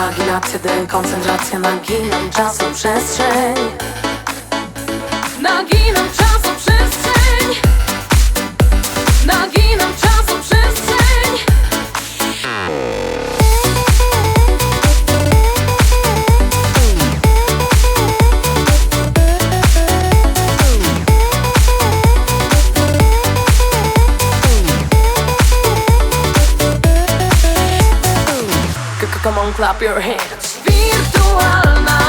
Imaginacja, dekoncentracja, naginam czasu, przestrzeń Come on, clap your hands. Wirtualna,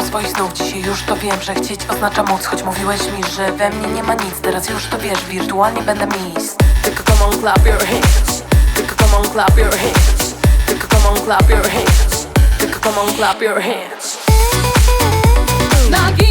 swoich snów Dzisiaj już to wiem, że chcieć oznacza móc Choć mówiłeś mi, że we mnie nie ma nic. Teraz już to wiesz, wirtualnie będę mis Tylko come on, clap your hands. Tylko come on, clap your hands. Tylko come on, clap your hands. Tylko come on, clap your hands. Nagi